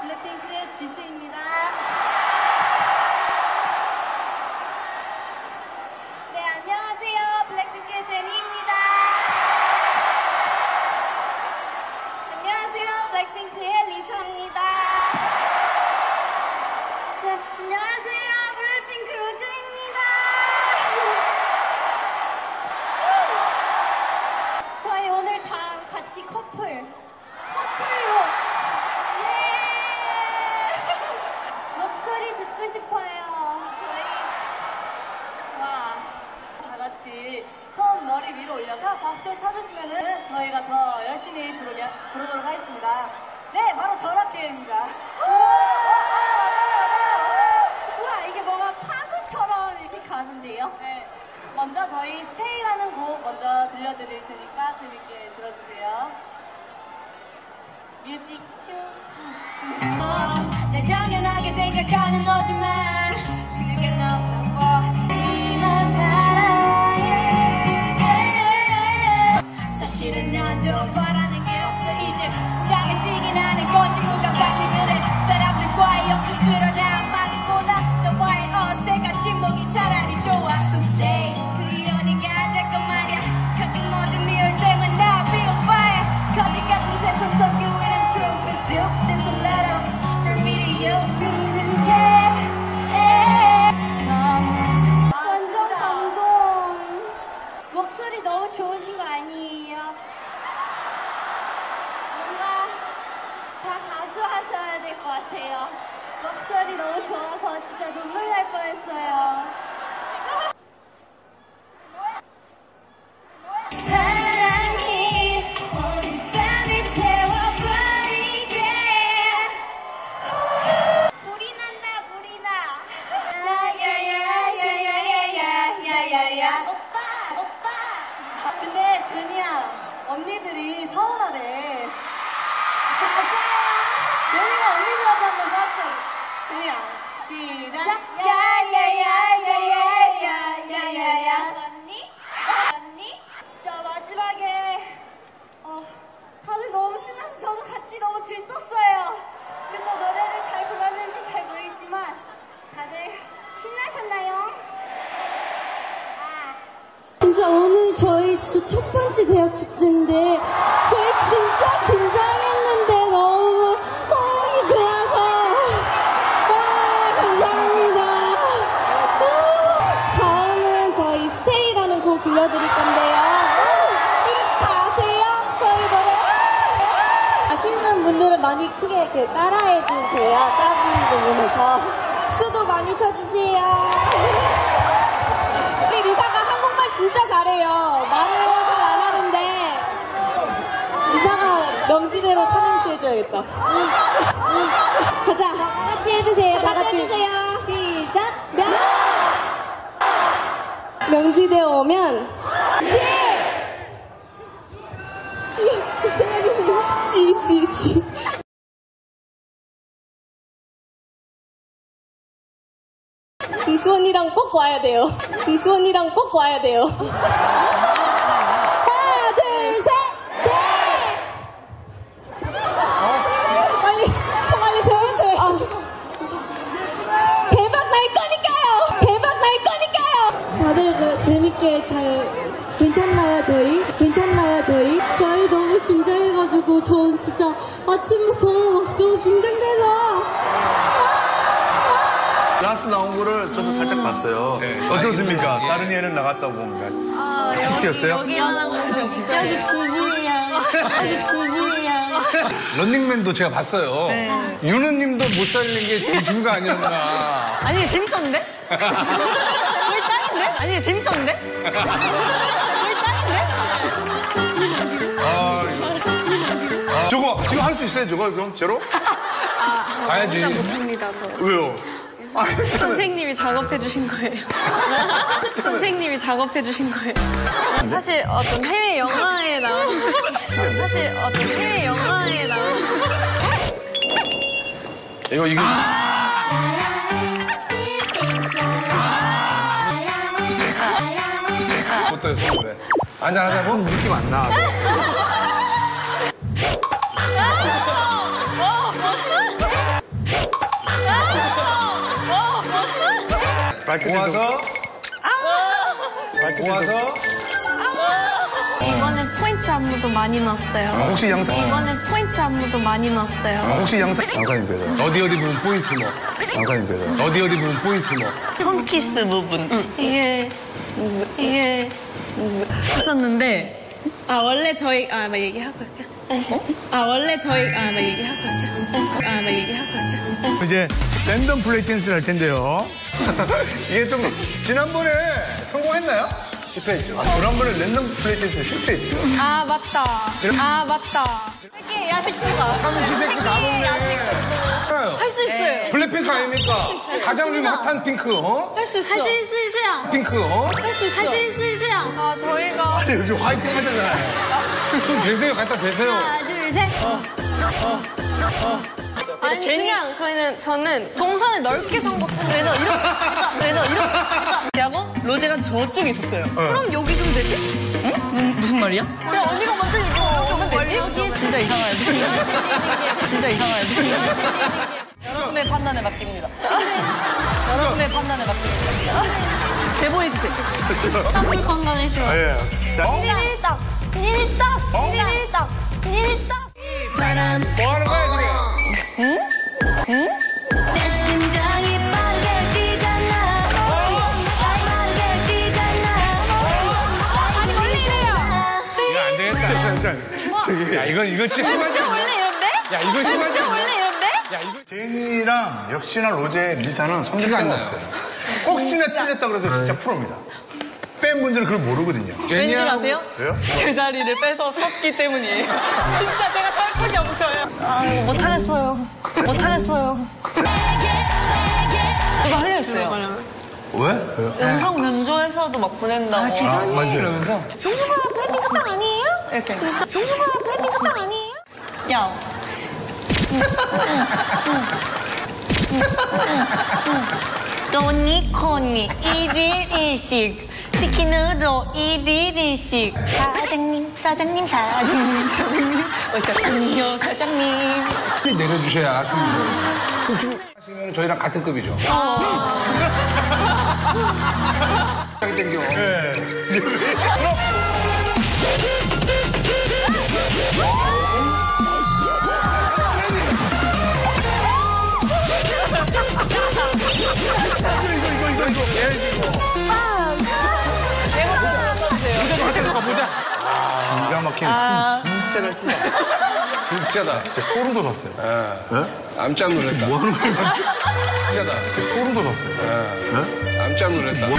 블랙핑크의 지수입니다. 부르도록 하겠습니다. 네, 바로 저렇게입니다. 우와 이게 뭔가 파도처럼 이렇게 가는데요? 네, 먼저 저희 스테이라는 곡 먼저 들려드릴 테니까 재밌게 들어주세요. 뮤직 큐. 날 당연하게 생각하는 너지만 up to sit 목소리 너무 좋아서 진짜 눈물 날 뻔했어요. 근데 제니야 언니들이 서운하대. 제니가 언니들한테 한번 사줘. 제니야, 시작. 야야야야야야야야야야 언니? 언니? 진짜 마지막에 어, 다들 너무 신나서 저도 같이 너무 들떴어요 그래서 노래를 잘 불렀는지 잘 모르겠지만 다들 신나셨나요? 아. 진짜 오늘 저희 진짜 첫 번째 대학 축제인데 저희 진짜 긴장 들려드릴 건데요 이렇게 다 아세요? 저희 노래 아시는 분들은 많이 크게 이렇게 따라해 주세요. 따기 부분에서. 박수도 많이 쳐주세요 우리 리사가 한국말 진짜 잘해요 말을 잘 안 하는데 이사가 명지대로 삼행시 해줘야겠다. 가자 다 같이 해주세요. 다 같이 해주세요. 시작. 명 명지대 오면 지! 지. 지, 지, 지. 지수 언니랑 꼭 와야 돼요. 지수 언니랑 꼭 와야 돼요. 그 재밌게 잘 괜찮나요 저희? 괜찮나요 저희? 저희 너무 긴장해가지고 전 진짜 아침부터 너무 긴장돼서 라스 나온 거를 저도 살짝 봤어요. 어떻습니까? 다른 애는 나갔다고 뭔가. 특기였어요? 여기 지지예요 여기 지지예요 런닝맨도 제가 봤어요. 윤우님도 못 살린 게 지수가 아니었나. 아니 재밌었는데? 아니 재밌었는데? 거의 짱인데? 아, 이거. 저거 지금 할 수 있어요? 저거 그럼 제로? 가야지. 못합니다, 저. 왜요? 저는 선생님이 작업해 주신 거예요. 선생님이 작업해 주신 거예요. 사실 어떤 해외 영화에 나오는, 사실 어떤 해외 영화에 나오는, 이거 이게 어 있어요, 선배. 안녕하자고? 느낌 안 나. 모아서 모아서 이번에 포인트 안무도 많이 넣었어요. 아, 혹시 양산? 이번에 포인트 안무도 많이 넣었어요. 아, 혹시 양산? 양산님께서 어디 어디 부분 포인트 뭐? 양산님께서 어디 어디 부분 포인트 뭐? 손키스 부분. 응. 이게 이게 하셨는데 아 원래 저희 아 나 얘기하고 할게요. 아 원래 저희 아 나 얘기하고 할게요. 아나 얘기하고 할게요. 이제 랜덤 플레이 댄스를 할 텐데요. 이게 좀 지난번에 성공했나요? 실패했죠. 아, 지난번에 랜덤 플레이 댄스 실패했죠. 아 맞다. 아 맞다. 이렇게 야식 주가 시댁도 나 알아요. 할 수 있어요. 블랙핑크 아닙니까? 가장 요즘 핫한 핑크, 어? 할 수 있어. 할수 있으세요? 핑크, 어? 할 수 있어. 할수 있으세요? 아 저희가 아니, 요즘 화이팅 하잖아요. 좀 되세요. 갖다 대세요. 하나, 둘, 셋. 아니 그냥 저희는 저는 동선을 넓게 선곡했는데 그래서 이렇게 그래서 이렇게 하고 로제가 저쪽에 있었어요 그럼 여기 좀 되지? 무슨 말이야? 그냥 언니가 먼저 이거 여기 오면 되지? 여기 진짜 이상하네 진짜 이상하네 여러분의 판단에 맡깁니다 여러분의 판단에 맡깁니다 제보해주세요 좋아. 아, 예. 자, 일일떡, 일일떡, 일일떡, 일일떡. 뭐 하는 자, 저기. 야, 이건, 이건 진짜 심하지 않냐? 원래 이런데? 야, 이건 심하지 않냐? 원래 이런데? 야, 이거. 제니랑 역시나 로제, 리사는 손질 티가 안 데가 나요. 없어요. 혹시나 틀렸다 그래도 진짜 프로입니다. 팬분들은 그걸 모르거든요. 왠줄 아세요? 왜요? 제자리를 빼서 섰기 때문이에요 진짜 제가 살 곳이 없어요 아 못하겠어요 못하겠어요 이거 하려 했어요 왜? 음성 면조에서도 막 보낸다고 아, 맞아요. 이러면서. 종수가 팬미스tar 아니에요? 이렇게 진짜 종수가 팬미스tar 아니에요? 야 또 니코니 1일 1식 치킨으로 1일 1식 사장님 사장님 사장님 사장님 오셨군요 사장님 내려주셔야 아십니다. 하시면 저희랑 같은 급이죠. 하게 땡겨. 네. 기가 막힌 춤 진짜 잘 춘다. 진짜다. 진짜 소름 돋았어요. 네? 깜짝 놀랐다. 뭐 하는 거예요? 진짜다. 진짜 소름 돋았어요. 네? 깜짝 놀랐다. 뭐?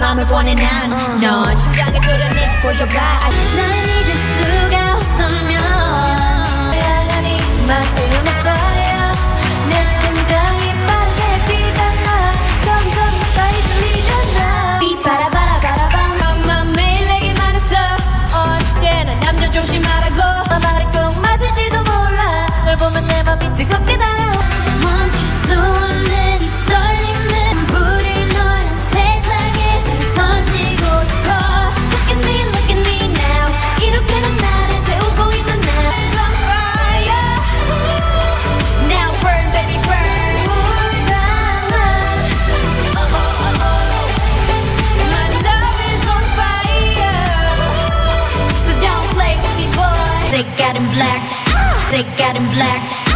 Watch 않아 맘을 보내 난넌 심장을 뚫어내 보여봐. 날 잊을 수가 없다면. 향하니 마음에 쌓여 내 심장이 빨개 뛰잖아. 점점 가까이 들리잖아. 삐빠라바라바라밤 엄마 매일 내게 말했어. 언제나 남자 조심하라고 fake him black.